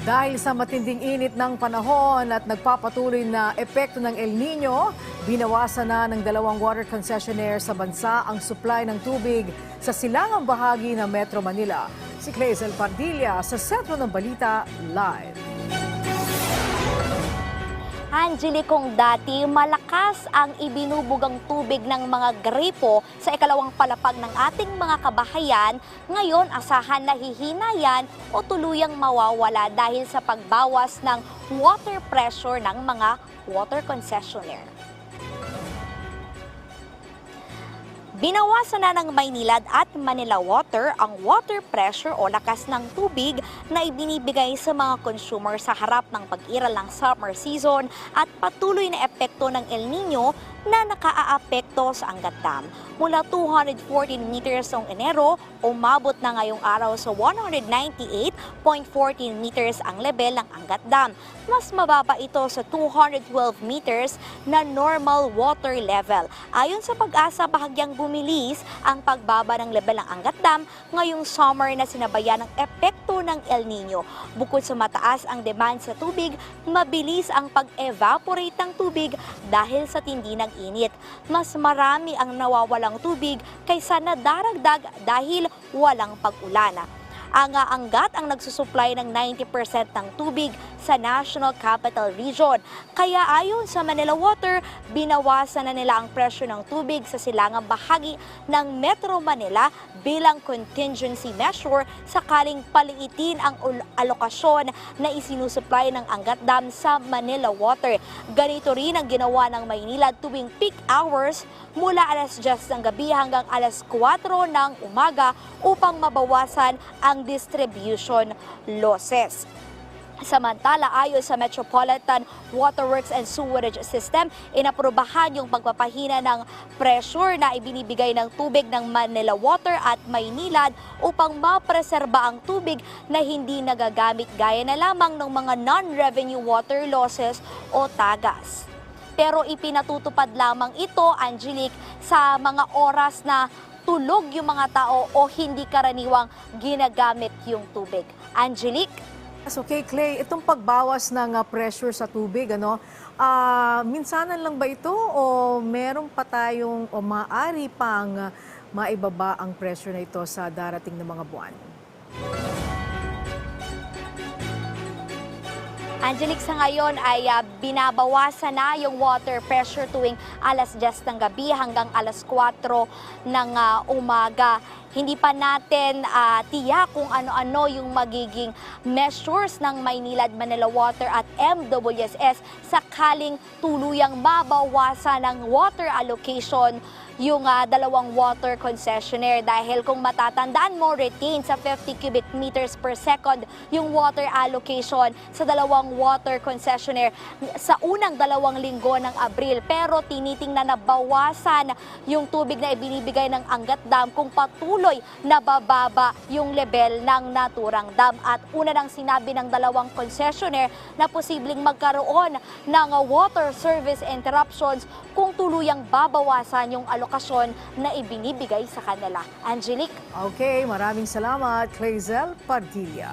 Dahil sa matinding init ng panahon at nagpapatuloy na epekto ng El Nino, binawasan na ng dalawang water concessionaire sa bansa ang supply ng tubig sa silangang bahagi ng Metro Manila. Si Clazel Pardilla sa Sentro ng Balita Live. Angeli, kung dati malakas ang ibinubugang tubig ng mga gripo sa ikalawang palapag ng ating mga kabahayan, ngayon asahan na hihina yan o tuluyang mawawala dahil sa pagbawas ng water pressure ng mga water concessionaire. Binawasan na ng Maynilad at Manila Water ang water pressure o lakas ng tubig na ibinibigay sa mga consumer sa harap ng pag-iral ng summer season at patuloy na epekto ng El Nino na nakaaapekto sa Angat Dam. Mula 214 meters noong Enero, umabot na ngayong araw sa 198.14 meters ang level ng Angat Dam. Mas mababa ito sa 212 meters na normal water level. Ayon sa pag-asa, bahagyang bumilis ang pagbaba ng level ng Angat Dam ngayong summer na sinabayan ng epekto ng El Nino. Bukod sa mataas ang demand sa tubig, mabilis ang pag-evaporate ng tubig dahil sa tindi ng init. Mas marami ang nawawalang tubig kaysa nadaragdag dahil walang pag-ulan. Ang Angat ang nagsusupply ng 90% ng tubig sa National Capital Region. Kaya ayon sa Manila Water, binawasan na nila ang presyo ng tubig sa silangang bahagi ng Metro Manila bilang contingency measure sakaling paliitin ang alokasyon na isinusupply ng Angat Dam sa Manila Water. Ganito rin ang ginawa ng Maynila tuwing peak hours mula alas 10 ng gabi hanggang alas 4 ng umaga upang mabawasan ang distribution losses. Samantala, ayon sa Metropolitan Waterworks and Sewerage System, inaprubahan yung pagpapahina ng pressure na ibinibigay ng tubig ng Manila Water at Maynilad upang mapreserba ang tubig na hindi nagagamit gaya na lamang ng mga non-revenue water losses o tagas. Pero ipinatutupad lamang ito, Angelique, sa mga oras na tulog yung mga tao o hindi karaniwang ginagamit yung tubig. Angelique? Yes, okay, Clay, itong pagbawas ng ah, pressure sa tubig, ano, ah, minsanan lang ba ito o meron pa tayong o maaari pang ah, maibaba ang pressure na ito sa darating na mga buwan? Angelique, sa ngayon ay ah, binabawasan na yung water pressure tuwing alas 10 ng gabi hanggang alas 4 ng ah, umaga. Hindi pa natin ah, tiyak kung ano-ano yung magiging measures ng Maynilad Manila Water at MWSS sakaling tuluyang mabawasan ng water allocation yung ah, dalawang water concessionaire dahil kung matatandaan mo, retain sa 50 cubic meters per second yung water allocation sa dalawang water concessionaire sa unang dalawang linggo ng Abril. Pero tinitingnan na bawasan yung tubig na ibinibigay ng Angat Dam kung patuloy na bababa yung level ng naturang dam. At una nang sinabi ng dalawang concessionaire na posibleng magkaroon ng water service interruptions kung tuluyang babawasan yung alokasyon na ibinibigay sa kanila. Angelique? Okay, maraming salamat, Clazel Padilla.